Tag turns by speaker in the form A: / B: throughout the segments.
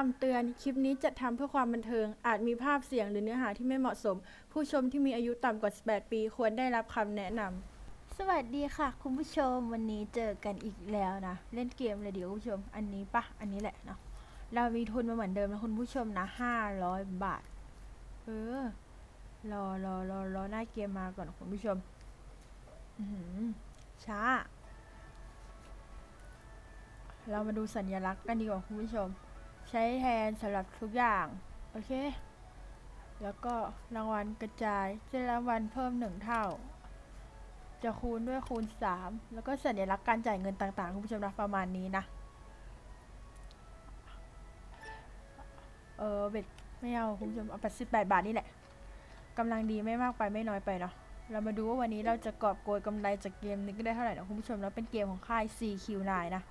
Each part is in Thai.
A: คำเตือน คลิปนี้จัดทำเพื่อความบันเทิง อาจมีภาพเสียงหรือเนื้อหาที่ไม่เหมาะสม ผู้ชมที่มีอายุต่ำกว่า 18 ปี ควรได้รับคำแนะนำ สวัสดีค่ะ คุณผู้ชมวันนี้เจอกันอีกแล้วนะ เล่นเกมเลยเดี๋ยวคุณผู้ชม อันนี้ปะอันนี้แหละเนาะ เรามีทุนมาเหมือนเดิมนะคุณผู้ชมนะ500 บาท เออ รอรอรอรอหน้าเกมมาก่อนคุณผู้ชมอือหือช้า เรามาดูสัญลักษณ์กันดีกว่าคุณผู้ชม ใช้แทนสำหรับทุกอย่าง โอเค แล้วก็รางวัลกระจายจะรางวัลเพิ่มหนึ่งเท่า จะคูณด้วยคูณสามแล้วก็สัญลักษณ์การจ่ายเงินต่างๆ คุณผู้ชมนะประมาณนี้นะ เออเบ็ดไม่เอาคุณผู้ชมเอาแปดสิบแปดบาทนี่แหละกำลังดีไม่มากไปไม่น้อยไปเนาะเรามาดูว่าวันนี้เราจะกอบโกยกำไรจากเกมนี้ก็ได้เท่าไหร่นะคุณผู้ชมแล้วเป็นเกมของค่าย CQ9 นะ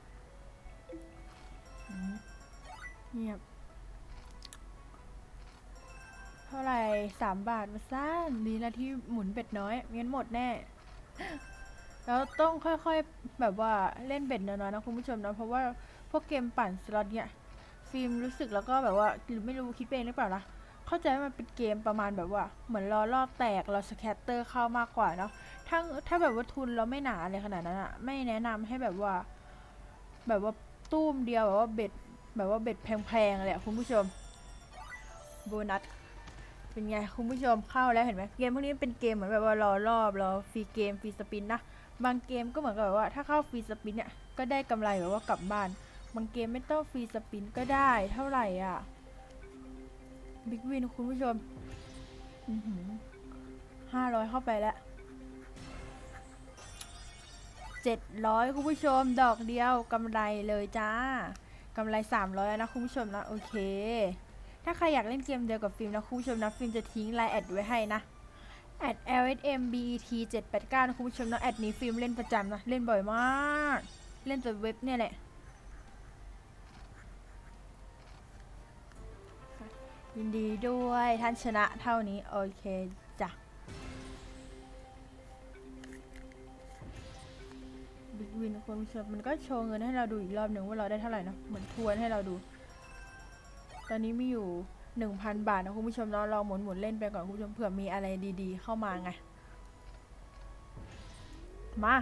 A: เงียบ เท่าไหร่สามบาทมาซ่านดีนะที่หมุนเบ็ดน้อยงั้นหมดแน่ แล้วต้องค่อยๆ แบบว่าเล่นเบ็ดน้อยๆนะคุณผู้ชมนะเพราะว่าพวกเกมปั่นสล็อตเนี่ยฟิล์มรู้สึกแล้วก็แบบว่าหรือไม่รู้คิดไปเองหรือเปล่านะเข้าใจว่ามันเป็นเกมประมาณแบบว่า เหมือนรอรอบแตกเราสแคตเตอร์เข้ามากกว่าเนาะถ้าถ้าแบบว่าทุนเราไม่หนาอะไรขนาดนั้นอะไม่แนะนำให้แบบว่า แบบว่าตู้มเดียวแบบว่าเบ็ด แบบว่าเบ็ดแพงๆเลยอะคุณผู้ชมโบนัสเป็นไงคุณผู้ชมเข้าแล้วเห็นไหมเกมพวกนี้เป็นเกมเหมือนแบบว่ารอรอบรอฟรีเกมฟรีสปินนะบางเกมก็เหมือนกับแบบว่าถ้าเข้าฟรีสปินเนี่ยก็ได้กำไรแบบว่ากลับบ้านบางเกมไม่ต้องฟรีสปินก็ได้เท่าไหร่อะบิ๊กวินคุณผู้ชมห้าร้อยเข้าไปแล้วเจ็ดร้อยคุณผู้ชมดอกเดียวกำไรเลยจ้า กำไรสามร้อยนะคุณผู้ชมนะโอเค ถ้าใครอยากเล่นเกมเดียวกับฟิล์มนะคุณผู้ชมนะฟิล์มจะทิ้งไลน์แอดไว้ให้นะแอด lsmbet 789นะคุณผู้ชมนะแอดนี้ฟิล์มเล่นประจำนะเล่นบ่อยมาก เล่นแต่เว็บเนี่ยแหละยินดีด้วยท่านชนะเท่านี้ โอเค วินคุณผู้ชมมันก็โชว์เงินให้เราดูอีกรอบหนึ่งว่าเราได้เท่าไหร่นะเหมือนทวนให้เราดู ตอนนี้มีอยู่หนึ่งพันบาทนะคุณผู้ชมเนาลองหมุนหมุนเล่นไปก่อนคุณผู้ชมเผื่อมีอะไรดีๆ เข้ามาไง มา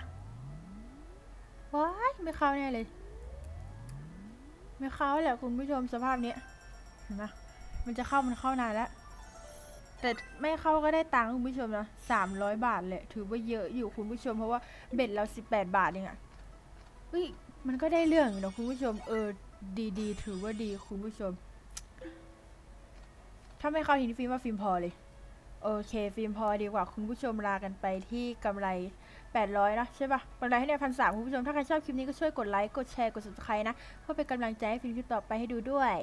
A: ว้ายไม่เข้าแน่เลย ไม่เข้าแหละคุณผู้ชมสภาพเนี้ยเห็นไหมมันจะเข้ามันเข้านานแล้ว แต่ไม่เข้าก็ได้ตังค์คุณผู้ชมนะสามร้อยบาทเลยถือว่าเยอะอยู่คุณผู้ชม เพราะว่าเบ็ดเราสิบแปดบาทเองอะเฮ้ยมันก็ได้เรื่องอยู่นะคุณผู้ชม เออดีดีถือว่าดีคุณผู้ชม ถ้าไม่เข้าทีนี้ฟิล์มว่าฟิล์มพอเลย โอเค ฟิล์มพอดีกว่าคุณผู้ชมลากันไปที่กำไร 800นะใช่ปะกำไรให้ได้พันสามคุณผู้ชม ถ้าใครชอบคลิปนี้ก็ช่วยกดไลค์กดแชร์กด subscribe นะเพื่อเป็นกำลังใจให้ฟิล์มคลิปต่อไปให้ดูด้วย